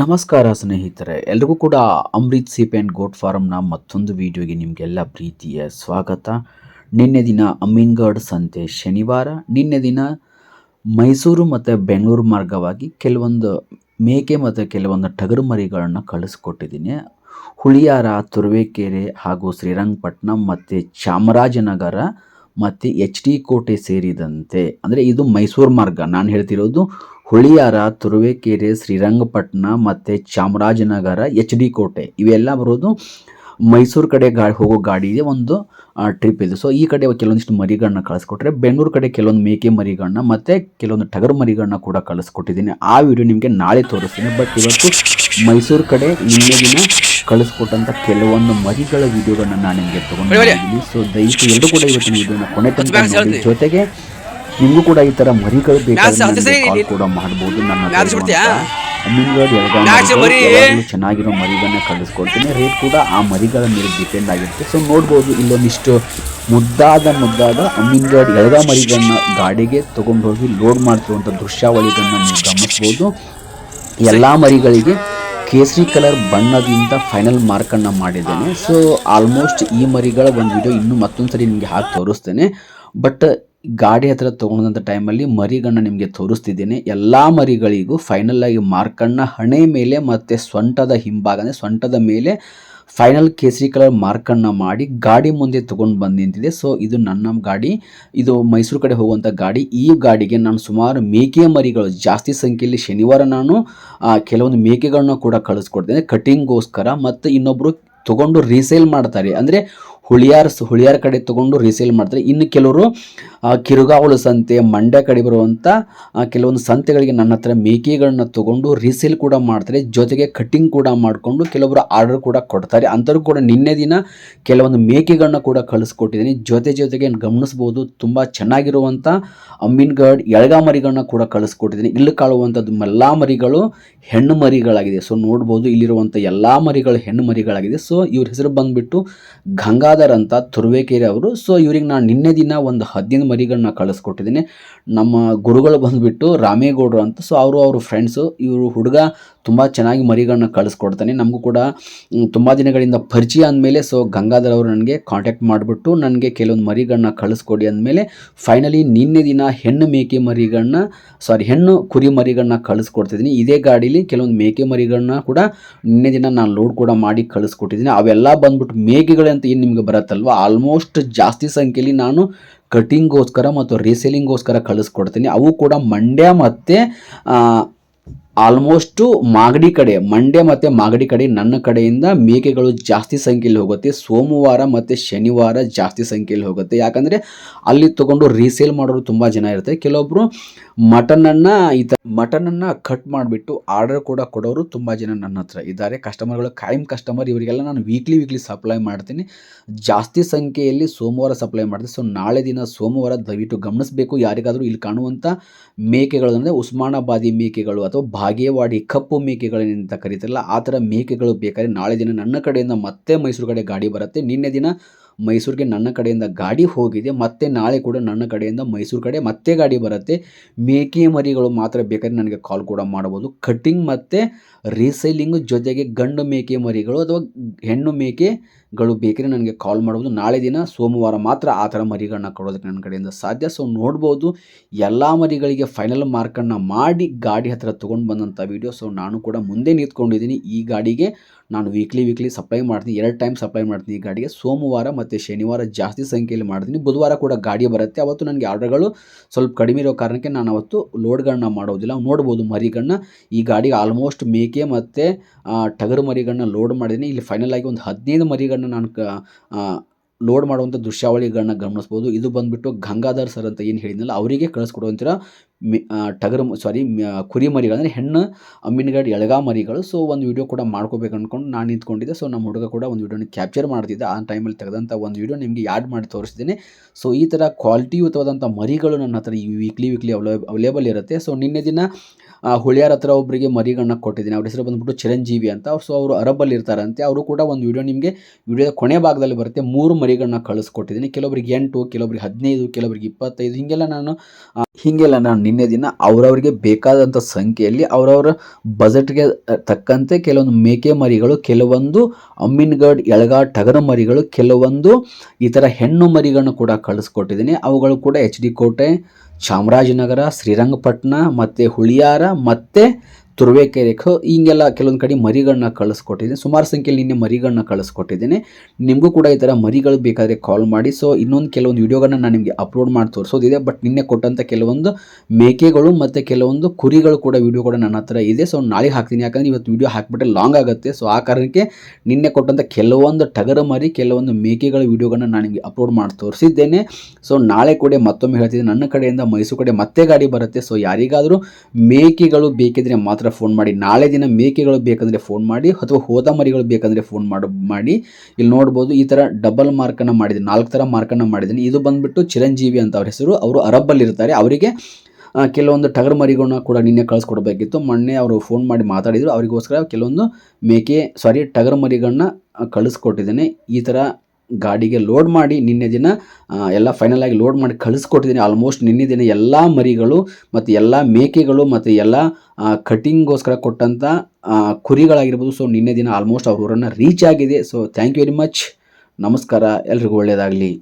ನಮಸ್ಕಾರ ಸ್ನೇಹಿತರೆ, ಎಲ್ರಿಗೂ ಕೂಡ ಅಮೃತ್ ಸೀಪ್ ಆ್ಯಂಡ್ ಗೋಟ್ ಫಾರಮ್ನ ಮತ್ತೊಂದು ವಿಡಿಯೋಗೆ ನಿಮಗೆಲ್ಲ ಪ್ರೀತಿಯ ಸ್ವಾಗತ. ನಿನ್ನೆ ದಿನ ಅಮೀನ್ಗಢ್ ಸಂತೆ ಶನಿವಾರ, ನಿನ್ನೆ ದಿನ ಮೈಸೂರು ಮತ್ತು ಬೆಂಗಳೂರು ಮಾರ್ಗವಾಗಿ ಕೆಲವೊಂದು ಮೇಕೆ ಮತ್ತು ಕೆಲವೊಂದು ಟಗರು ಮರಿಗಳನ್ನು ಕಳಿಸ್ಕೊಟ್ಟಿದ್ದೀನಿ. ಹುಳಿಯಾರ, ತುರುವೇಕೆರೆ ಹಾಗೂ ಶ್ರೀರಂಗಪಟ್ಟಣ ಮತ್ತು ಚಾಮರಾಜನಗರ ಮತ್ತು ಎಚ್ ಡಿ ಕೋಟೆ ಸೇರಿದಂತೆ, ಅಂದರೆ ಇದು ಮೈಸೂರು ಮಾರ್ಗ. ನಾನು ಹೇಳ್ತಿರೋದು ಹುಳಿಯಾರ ತುರುವೇಕೆರೆ ಶ್ರೀರಂಗಪಟ್ಟಣ ಮತ್ತು ಚಾಮರಾಜನಗರ ಎಚ್ ಡಿ ಕೋಟೆ ಇವೆಲ್ಲ ಬರೋದು ಮೈಸೂರು ಕಡೆ ಗಾ ಹೋಗೋ ಗಾಡಿಗೆ ಒಂದು ಟ್ರಿಪ್ ಇದೆ. ಸೊ ಈ ಕಡೆ ಕೆಲವೊಂದಿಷ್ಟು ಮರಿಗಳನ್ನ ಕಳಿಸ್ಕೊಟ್ರೆ ಬೆಂಗಳೂರು ಕಡೆ ಕೆಲವೊಂದು ಮೇಕೆ ಮರಿಗಳನ್ನ ಮತ್ತು ಕೆಲವೊಂದು ಟಗರು ಮರಿಗಳನ್ನ ಕೂಡ ಕಳಿಸ್ಕೊಟ್ಟಿದ್ದೀನಿ. ಆ ವಿಡಿಯೋ ನಿಮಗೆ ನಾಳೆ ತೋರಿಸ್ತೀನಿ. ಬಟ್ ಇವತ್ತು ಮೈಸೂರು ಕಡೆ ನಿನ್ನೆ ದಿನ ಕಳಿಸ್ಕೊಟ್ಟಂಥ ಕೆಲವೊಂದು ಮರಿಗಳ ವಿಡಿಯೋಗಳನ್ನ ನಾನು ನಿಮಗೆ ತೊಗೊಂಡಿದ್ದೀನಿ ಸೊ ದಯವಿಟ್ಟು ಎಲ್ಲರೂ ಕೂಡ ಇವತ್ತಿನ ವಿಡಿಯೋನ ಕೊನೆ ತನಕ ಜೊತೆಗೆ ನಿಮಗೂ ಕೂಡ ಈ ತರ ಮರಿಗಳು ಬೇಕಾದ್ರೆ ಕಾಲ್ ಕೂಡ ಮಾಡಬಹುದು ನನ್ನ ಚೆನ್ನಾಗಿರೋ ಮರಿಗಳನ್ನ ಕಳಿಸ್ಕೊಡ್ತೀನಿ ರೇಟ್ ಕೂಡ ಆ ಮರಿಗಳ ಮೇಲೆ ಡಿಪೆಂಡ್ ಆಗಿರುತ್ತೆ. ಸೊ ನೋಡ್ಬೋದು ಇಲ್ಲೊಂದಿಷ್ಟು ಮುದ್ದಾದ ಮುದ್ದಾದ ಅಮೀನ್ಗಢ್ ಎಳಗ ಮರಿಗಳನ್ನ ಗಾಡಿಗೆ ತಗೊಂಡು ಹೋಗಿ ಲೋಡ್ ಮಾಡ್ತಿರುವಂಥ ದೃಶ್ಯಾವಳಿಗಳನ್ನ ನೀವು ಗಮನಿಸ್ಬೋದು. ಎಲ್ಲ ಮರಿಗಳಿಗೆ ಕೇಸರಿ ಕಲರ್ ಬಣ್ಣದಿಂದ ಫೈನಲ್ ಮಾರ್ಕನ್ನು ಮಾಡಿದ್ದೇನೆ. ಸೊ ಆಲ್ಮೋಸ್ಟ್ ಈ ಮರಿಗಳ ಒಂದು ವಿಡಿಯೋ ಇನ್ನೂ ಮತ್ತೊಂದು ಸರಿ ನಿಮಗೆ ಹಾಕಿ ತೋರಿಸ್ತೇನೆ. ಬಟ್ ಗಾಡಿ ಹತ್ರ ತೊಗೊಂಡಂಥ ಟೈಮಲ್ಲಿ ಮರಿಗಳನ್ನ ನಿಮಗೆ ತೋರಿಸ್ತಿದ್ದೇನೆ. ಎಲ್ಲ ಮರಿಗಳಿಗೂ ಫೈನಲ್ ಆಗಿ ಮಾರ್ಕನ್ನು ಹಣೆ ಮೇಲೆ ಮತ್ತು ಸೊಂಟದ ಹಿಂಭಾಗ, ಅಂದರೆ ಸೊಂಟದ ಮೇಲೆ ಫೈನಲ್ ಕೇಸರಿ ಕಲರ್ ಮಾರ್ಕನ್ನು ಮಾಡಿ ಗಾಡಿ ಮುಂದೆ ತೊಗೊಂಡು ಬಂದು ನಿಂತಿದೆ. ಸೊ ಇದು ನನ್ನ ಗಾಡಿ. ಇದು ಮೈಸೂರು ಕಡೆ ಹೋಗುವಂಥ ಗಾಡಿ. ಈ ಗಾಡಿಗೆ ನಾನು ಸುಮಾರು ಮೇಕೆ ಮರಿಗಳು ಜಾಸ್ತಿ ಸಂಖ್ಯೆಯಲ್ಲಿ ಶನಿವಾರ ನಾನು ಕೆಲವೊಂದು ಮೇಕೆಗಳನ್ನ ಕೂಡ ಕಳಿಸ್ಕೊಡ್ತೇನೆ. ಕಟಿಂಗ್ಗೋಸ್ಕರ ಮತ್ತು ಇನ್ನೊಬ್ಬರು ತಗೊಂಡು ರೀಸೇಲ್ ಮಾಡ್ತಾರೆ. ಅಂದರೆ ಹುಳಿಯಾರ್ ಹುಳಿಯಾರ್ ಕಡೆ ತಗೊಂಡು ರೀಸೇಲ್ ಮಾಡ್ತಾರೆ. ಇನ್ನು ಕೆಲವರು ಕಿರುಗಾವಲು ಸಂತೆ ಮಂಡ್ಯ ಕಡೆ ಬರುವಂಥ ಆ, ಕೆಲವೊಂದು ಸಂತೆಗಳಿಗೆ ನನ್ನ ಹತ್ರ ಮೇಕೆಗಳನ್ನ ತಗೊಂಡು ರೀಸೇಲ್ ಕೂಡ ಮಾಡ್ತಾರೆ ಜೊತೆಗೆ ಕಟ್ಟಿಂಗ್ ಕೂಡ ಮಾಡಿಕೊಂಡು ಕೆಲವರು ಆರ್ಡರ್ ಕೂಡ ಕೊಡ್ತಾರೆ. ಅಂಥವ್ರು ಕೂಡ ನಿನ್ನೆ ದಿನ ಕೆಲವೊಂದು ಮೇಕೆಗಳನ್ನ ಕೂಡ ಕಳಿಸ್ಕೊಟ್ಟಿದ್ದೀನಿ. ಜೊತೆ ಜೊತೆಗೆ ಗಮನಿಸ್ಬೋದು ತುಂಬ ಚೆನ್ನಾಗಿರುವಂಥ ಅಮ್ಮಿನ್ಗಢ್ ಎಳಗ ಮರಿಗಳನ್ನ ಕೂಡ ಕಳಿಸ್ಕೊಟ್ಟಿದ್ದೀನಿ. ಇಲ್ಲಿ ಕಾಳುವಂಥದ್ದು ಎಲ್ಲ ಮರಿಗಳು ಹೆಣ್ಣು ಮರಿಗಳಾಗಿದೆ. ಸೊ ನೋಡ್ಬೋದು ಇಲ್ಲಿರುವಂಥ ಎಲ್ಲ ಮರಿಗಳು ಹೆಣ್ಣು ಮರಿಗಳಾಗಿದೆ. ಸೊ ಇವ್ರ ಹೆಸರು ಬಂದುಬಿಟ್ಟು ಗಂಗಾಧರ್ ಅಂತ ತುರುವೇಕೆರೆ ಅವರು. ಸೊ ಇವ್ರಿಗೆ ನಾನು ನಿನ್ನೆ ದಿನ ಒಂದು ಹದಿನೈದು ಮರಿಗಳನ್ನ ಕಳಿಸ್ಕೊಟ್ಟಿದ್ದೀನಿ. ನಮ್ಮ ಗುರುಗಳು ಬಂದುಬಿಟ್ಟು ರಾಮೇಗೌಡರು ಅಂತ ಸೊ ಅವರು ಅವರು ಫ್ರೆಂಡ್ಸು ಇವರು ಹುಡುಗ ತುಂಬ ಚೆನ್ನಾಗಿ ಮರಿಗಳನ್ನ ಕಳಿಸ್ಕೊಡ್ತಾನೆ. ನಮಗೂ ಕೂಡ ತುಂಬ ದಿನಗಳಿಂದ ಪರಿಚಯ ಅಂದಮೇಲೆ ಸೊ ಗಂಗಾಧರ್ ಅವರು ನನಗೆ ಕಾಂಟ್ಯಾಕ್ಟ್ ಮಾಡಿಬಿಟ್ಟು ನನಗೆ ಕೆಲವೊಂದು ಮರಿಗಳನ್ನ ಕಳಿಸ್ಕೊಡಿ ಅಂದಮೇಲೆ ಫೈನಲಿ ನಿನ್ನೆ ದಿನ ಹೆಣ್ಣು ಮೇಕೆ ಮರಿಗಳನ್ನ ಸಾರಿ ಹೆಣ್ಣು ಕುರಿ ಮರಿಗಳನ್ನ ಕಳಿಸ್ಕೊಡ್ತಿದ್ದೀನಿ. ಇದೇ ಗಾಡೀಲಿ ಕೆಲವೊಂದು ಮೇಕೆ ಮರಿಗಳನ್ನ ಕೂಡ ನಿನ್ನೆ ದಿನ ನಾನು ಲೋಡ್ ಕೂಡ ಮಾಡಿ ಕಳಿಸ್ಕೊಟ್ಟಿದ್ದೀನಿ. ಅವೆಲ್ಲ ಬಂದ್ಬಿಟ್ಟು ಮೇಕೆಗಳಂತ ಏನು ನಿಮಗೆ ಬರುತ್ತಲ್ವ? ಆಲ್ಮೋಸ್ಟ್ ಜಾಸ್ತಿ ಸಂಖ್ಯೆಯಲ್ಲಿ ನಾನು ಕಟಿಂಗ್ಗೋಸ್ಕರ ಮತ್ತು ರೀಸೇಲಿಂಗ್ಗೋಸ್ಕರ ಕಳಿಸ್ಕೊಡ್ತೀನಿ. ಅವು ಕೂಡ ಮಂಡ್ಯ ಮತ್ತು ಆಲ್ಮೋಸ್ಟು ಮಾಗಡಿ ಕಡೆ, ಮಂಡ್ಯ ಮತ್ತು ಮಾಗಡಿ ಕಡೆ, ನನ್ನ ಕಡೆಯಿಂದ ಮೇಕೆಗಳು ಜಾಸ್ತಿ ಸಂಖ್ಯೆಯಲ್ಲಿ ಹೋಗುತ್ತೆ. ಸೋಮವಾರ ಮತ್ತು ಶನಿವಾರ ಜಾಸ್ತಿ ಸಂಖ್ಯೆಯಲ್ಲಿ ಹೋಗುತ್ತೆ. ಯಾಕಂದರೆ ಅಲ್ಲಿ ತೊಗೊಂಡು ರೀಸೇಲ್ ಮಾಡೋರು ತುಂಬ ಜನ ಇರುತ್ತೆ. ಕೆಲವೊಬ್ಬರು ಮಟನನ್ನು ಈ ಥರ ಮಟನನ್ನು ಕಟ್ ಮಾಡಿಬಿಟ್ಟು ಆರ್ಡರ್ ಕೂಡ ಕೊಡೋರು ತುಂಬ ಜನ ನನ್ನ ಹತ್ರ ಇದ್ದಾರೆ. ಕಸ್ಟಮರ್ಗಳು ಕಾಯಂ ಕಸ್ಟಮರ್ ಇವರಿಗೆಲ್ಲ ನಾನು ವೀಕ್ಲಿ ವೀಕ್ಲಿ ಸಪ್ಲೈ ಮಾಡ್ತೀನಿ. ಜಾಸ್ತಿ ಸಂಖ್ಯೆಯಲ್ಲಿ ಸೋಮವಾರ ಸಪ್ಲೈ ಮಾಡ್ತೀನಿ. ಸೊ ನಾಳೆ ದಿನ ಸೋಮವಾರ ದಯವಿಟ್ಟು ಗಮನಿಸಬೇಕು. ಯಾರಿಗಾದರೂ ಇಲ್ಲಿ ಕಾಣುವಂಥ ಮೇಕೆಗಳು ಅಂದರೆ ಉಸ್ಮಾನಾಬಾದಿ ಮೇಕೆಗಳು ಅಥವಾ ಭಾಗೇವಾಡಿ ಕಪ್ಪು ಮೇಕೆಗಳೇನಂತ ಕರೀತಾರಲ್ಲ, ಆ ಥರ ಮೇಕೆಗಳು ಬೇಕಾದ್ರೆ ನಾಳೆ ದಿನ ನನ್ನ ಕಡೆಯಿಂದ ಮತ್ತೆ ಮೈಸೂರು ಕಡೆ ಗಾಡಿ ಬರುತ್ತೆ. ನಿನ್ನೆ ದಿನ ಮೈಸೂರಿಗೆ ನನ್ನ ಕಡೆಯಿಂದ ಗಾಡಿ ಹೋಗಿದೆ, ಮತ್ತೆ ನಾಳೆ ಕೂಡ ನನ್ನ ಕಡೆಯಿಂದ ಮೈಸೂರು ಕಡೆ ಮತ್ತೆ ಗಾಡಿ ಬರುತ್ತೆ. ಮೇಕೆ ಮರಿಗಳು ಮಾತ್ರ ಬೇಕಾದ್ರೆ ನನಗೆ ಕಾಲ್ ಕೂಡ ಮಾಡ್ಬೋದು. ಕಟ್ಟಿಂಗ್ ಮತ್ತು ರೀಸೈಲಿಂಗ್ ಜೊತೆಗೆ ಗಂಡು ಮೇಕೆ ಮರಿಗಳು ಅಥವಾ ಹೆಣ್ಣು ಮೇಕೆ ಗಳು ಬೇಕಿದ್ರೆ ನನಗೆ ಕಾಲ್ ಮಾಡ್ಬೋದು. ನಾಳೆ ದಿನ ಸೋಮವಾರ ಮಾತ್ರ ಆ ಥರ ಮರಿಗಳನ್ನ ಕೊಡೋದಕ್ಕೆ ನನ್ನ ಕಡೆಯಿಂದ ಸಾಧ್ಯ. ಸೊ ನೋಡ್ಬೋದು. ಎಲ್ಲ ಮರಿಗಳಿಗೆ ಫೈನಲ್ ಮಾರ್ಕನ್ನ ಮಾಡಿ ಗಾಡಿ ಹತ್ತಿರ ತೊಗೊಂಡು ಬಂದಂಥ ವೀಡಿಯೋ ಸೊ ನಾನು ಕೂಡ ಮುಂದೆ ನಿಂತ್ಕೊಂಡಿದ್ದೀನಿ ಈ ಗಾಡಿಗೆ. ನಾನು ವೀಕ್ಲಿ ವೀಕ್ಲಿ ಸಪ್ಲೈ ಮಾಡ್ತೀನಿ. ಎರಡು ಟೈಮ್ ಸಪ್ಲೈ ಮಾಡ್ತೀನಿ ಈ ಗಾಡಿಗೆ. ಸೋಮವಾರ ಮತ್ತು ಶನಿವಾರ ಜಾಸ್ತಿ ಸಂಖ್ಯೆಯಲ್ಲಿ ಮಾಡ್ತೀನಿ. ಬುಧವಾರ ಕೂಡ ಗಾಡಿ ಬರುತ್ತೆ. ಅವತ್ತು ನನಗೆ ಆರ್ಡರ್ಗಳು ಸ್ವಲ್ಪ ಕಡಿಮೆ ಇರೋ ಕಾರಣಕ್ಕೆ ನಾನು ಅವತ್ತು ಲೋಡ್ಗಳನ್ನ ಮಾಡೋದಿಲ್ಲ. ನೋಡ್ಬೋದು ಮರಿಗಳನ್ನ ಈ ಗಾಡಿಗೆ ಆಲ್ಮೋಸ್ಟ್ ಮೇಕೆ ಮತ್ತು ಟಗರು ಮರಿಗಳನ್ನ ಲೋಡ್ ಮಾಡಿದ್ದೀನಿ. ಇಲ್ಲಿ ಫೈನಲ್ ಆಗಿ ಒಂದು ಹದಿನೈದು ಮರಿಗಳನ್ನ ನಾನು ಕ ಲೋಡ್ ಮಾಡುವಂಥ ದೃಶ್ಯಾವಳಿಗಳನ್ನ ಗಮನಿಸ್ಬೋದು. ಇದು ಬಂದುಬಿಟ್ಟು ಗಂಗಾಧರ್ ಸರ್ ಅಂತ ಏನು ಹೇಳಿದ್ನಲ್ಲ, ಅವರಿಗೆ ಕಳಿಸ್ಕೊಡುವಂಥ ಮಿ ಟಗರು ಸಾರಿ ಕುರಿ ಮರಿಗಳು ಅಂದರೆ ಹೆಣ್ಣು ಅಮ್ಮಿನಗಡ್ ಎಳಗಾ ಮರಿಗಳು. ಸೊ ಒಂದು ವಿಡಿಯೋ ಕೂಡ ಮಾಡ್ಕೋಬೇಕು ಅಂದ್ಕೊಂಡು ನಾನು ನಿಂತ್ಕೊಂಡಿದ್ದೆ. ಸೊ ನಮ್ಮ ಹುಡುಗ ಕೂಡ ಒಂದು ವೀಡಿಯೋನ ಕ್ಯಾಪ್ಚರ್ ಮಾಡ್ತಿದ್ದೆ. ಆ ಟೈಮಲ್ಲಿ ತೆಗೆದಂಥ ಒಂದು ವಿಡಿಯೋ ನಿಮಗೆ ಯಾಡ್ ಮಾಡಿ ತೋರಿಸ್ತೀನಿ. ಸೊ ಈ ಥರ ಕ್ವಾಲಿಟಿಯುತವಾದಂಥ ಮರಿಗಳು ನನ್ನ ಹತ್ರ ಈ ವೀಕ್ಲಿ ವೀಕ್ಲಿ ಅವಲೇ ಅವೈಲೇಬಲ್ ಇರುತ್ತೆ. ಸೊ ನಿನ್ನೆ ದಿನ ಹುಳಿಯಾರ ಹತ್ರ ಒಬ್ಬರಿಗೆ ಮರಿಗಳನ್ನ ಕೊಟ್ಟಿದ್ದೀನಿ. ಅವ್ರ ಹೆಸರು ಬಂದ್ಬಿಟ್ಟು ಚಿರಂಜೀವಿ ಅಂತ. ಸೊ ಅವರು ಅರಬಲ್ಲಿ ಇರ್ತಾರಂತೆ ಅವರು ಕೂಡ ಒಂದು ವಿಡಿಯೋ ನಿಮಗೆ ವಿಡಿಯೋದ ಕೊನೆ ಭಾಗದಲ್ಲಿ ಬರುತ್ತೆ. ಮೂರು ಮರಿಗಳನ್ನ ಕಳಿಸ್ಕೊಟ್ಟಿದ್ದೀನಿ. ಕೆಲವೊಬ್ರಿಗೆ ಎಂಟು, ಕೆಲವೊಬ್ರಿಗೆ ಹದಿನೈದು, ಕೆಲವೊಬ್ರಿಗೆ ಇಪ್ಪತ್ತೈದು, ಹೀಗೆಲ್ಲ ನಾನು ಹೀಗೆಲ್ಲ ನಾನು ನಿನ್ನೆ ದಿನ ಅವರವರಿಗೆ ಬೇಕಾದಂಥ ಸಂಖ್ಯೆಯಲ್ಲಿ ಅವರವರ ಬಜೆಟ್ಗೆ ತಕ್ಕಂತೆ ಕೆಲವೊಂದು ಮೇಕೆ ಮರಿಗಳು, ಕೆಲವೊಂದು ಅಮ್ಮಿನ್ಗಡ್ ಎಳಗ ಟಗರ ಮರಿಗಳು, ಕೆಲವೊಂದು ಈ ಥರ ಹೆಣ್ಣು ಮರಿಗಳನ್ನು ಕೂಡ ಕಳಿಸ್ಕೊಟ್ಟಿದ್ದೀನಿ. ಅವುಗಳು ಕೂಡ ಎಚ್ ಡಿ ಕೋಟೆ ಚಾಮರಾಜನಗರ ಶ್ರೀರಂಗಪಟ್ಟಣ ಮತ್ತು ಹುಳಿಯಾರ ಮತ್ತು ತುರುವೇಕೆರೆ ಹಿಂಗೆಲ್ಲ ಕೆಲವೊಂದು ಕಡೆ ಮರಿಗಳನ್ನ ಕಳಿಸ್ಕೊಟ್ಟಿದ್ದೀನಿ. ಸುಮಾರು ಸಂಖ್ಯೆಯಲ್ಲಿ ನಿನ್ನೆ ಮರಿಗಳನ್ನ ಕಳಿಸ್ಕೊಟ್ಟಿದ್ದೀನಿ. ನಿಮಗೂ ಕೂಡ ಈ ಥರ ಮರಿಗಳು ಬೇಕಾದರೆ ಕಾಲ್ ಮಾಡಿ. ಸೊ ಇನ್ನೊಂದು ಕೆಲವೊಂದು ವಿಡಿಯೋಗಳನ್ನ ನಾನು ನಿಮಗೆ ಅಪ್ಲೋಡ್ ಮಾಡಿ ತೋರಿಸೋದಿದೆ. ಬಟ್ ನಿನ್ನೆ ಕೊಟ್ಟಂಥ ಕೆಲವೊಂದು ಮೇಕೆಗಳು ಮತ್ತು ಕೆಲವೊಂದು ಕುರಿಗಳು ಕೂಡ ವೀಡಿಯೋ ಕೂಡ ನನ್ನ ಹತ್ರ ಇದೆ. ಸೊ ನಾಳೆ ಹಾಕ್ತೀನಿ. ಯಾಕಂದರೆ ಇವತ್ತು ವಿಡಿಯೋ ಹಾಕಿಬಿಟ್ರೆ ಲಾಂಗ್ ಆಗುತ್ತೆ. ಸೊ ಆ ಕಾರಣಕ್ಕೆ ನಿನ್ನೆ ಕೊಟ್ಟಂಥ ಕೆಲವೊಂದು ಟಗರ ಮರಿ ಕೆಲವೊಂದು ಮೇಕೆಗಳ ವೀಡಿಯೋಗಳನ್ನ ನಾನು ನಿಮಗೆ ಅಪ್ಲೋಡ್ ಮಾಡಿ ತೋರಿಸಿದ್ದೇನೆ. ಸೊ ನಾಳೆ ಕೂಡ ಮತ್ತೊಮ್ಮೆ ಹೇಳ್ತಿದ್ದೀನಿ ನನ್ನ ಕಡೆಯಿಂದ ಮೈಸೂರು ಕಡೆ ಮತ್ತೆ ಗಾಡಿ ಬರುತ್ತೆ. ಸೊ ಯಾರಿಗಾದರೂ ಮೇಕೆಗಳು ಬೇಕಿದ್ರೆ ಮಾತ್ರ ಫೋನ್ ಮಾಡಿ. ನಾಳೆ ದಿನ ಮೇಕೆಗಳು ಬೇಕಂದರೆ ಫೋನ್ ಮಾಡಿ ಅಥವಾ ಹೋದ ಮರಿಗಳು ಬೇಕಂದರೆ ಫೋನ್ ಮಾಡಿ ಮಾಡಿ. ಇಲ್ಲಿ ನೋಡ್ಬೋದು ಈ ಥರ ಡಬಲ್ ಮಾರ್ಕನ್ನು ಮಾಡಿದ್ದೀನಿ ನಾಲ್ಕು ಥರ ಮಾರ್ಕನ್ನು ಮಾಡಿದ್ದೀನಿ. ಇದು ಬಂದ್ಬಿಟ್ಟು ಚಿರಂಜೀವಿ ಅಂತ ಅವ್ರ ಹೆಸರು. ಅವರು ಅರಬ್ಬಲ್ಲಿರ್ತಾರೆ. ಅವರಿಗೆ ಕೆಲವೊಂದು ಟಗರ್ ಮರಿಗಳನ್ನ ಕೂಡ ನಿನ್ನೆ ಕಳಿಸ್ಕೊಡ್ಬೇಕಿತ್ತು. ಮೊನ್ನೆ ಅವರು ಫೋನ್ ಮಾಡಿ ಮಾತಾಡಿದರು. ಅವರಿಗೋಸ್ಕರ ಕೆಲವೊಂದು ಮೇಕೆ ಸಾರಿ ಟಗರ್ ಮರಿಗಳನ್ನ ಕಳಿಸ್ಕೊಟ್ಟಿದ್ದೇನೆ. ಈ ಥರ ಗಾಡಿಗೆ ಲೋಡ್ ಮಾಡಿ ನಿನ್ನೆ ದಿನ ಎಲ್ಲ ಫೈನಲ್ ಆಗಿ ಲೋಡ್ ಮಾಡಿ ಕಳಿಸ್ಕೊಟ್ಟಿದ್ದೀನಿ. ಆಲ್ಮೋಸ್ಟ್ ನಿನ್ನೆ ದಿನ ಎಲ್ಲ ಮರಿಗಳು ಮತ್ತು ಎಲ್ಲ ಮೇಕೆಗಳು ಮತ್ತು ಎಲ್ಲ ಕಟಿಂಗ್ಗೋಸ್ಕರ ಕೊಟ್ಟಂಥ ಕುರಿಗಳಾಗಿರ್ಬೋದು. ಸೊ ನಿನ್ನೆ ದಿನ ಆಲ್ಮೋಸ್ಟ್ ಅವ್ರ ಊರನ್ನು ರೀಚ್ ಆಗಿದೆ. So thank you very much ನಮಸ್ಕಾರ. ಎಲ್ರಿಗೂ ಒಳ್ಳೆಯದಾಗಲಿ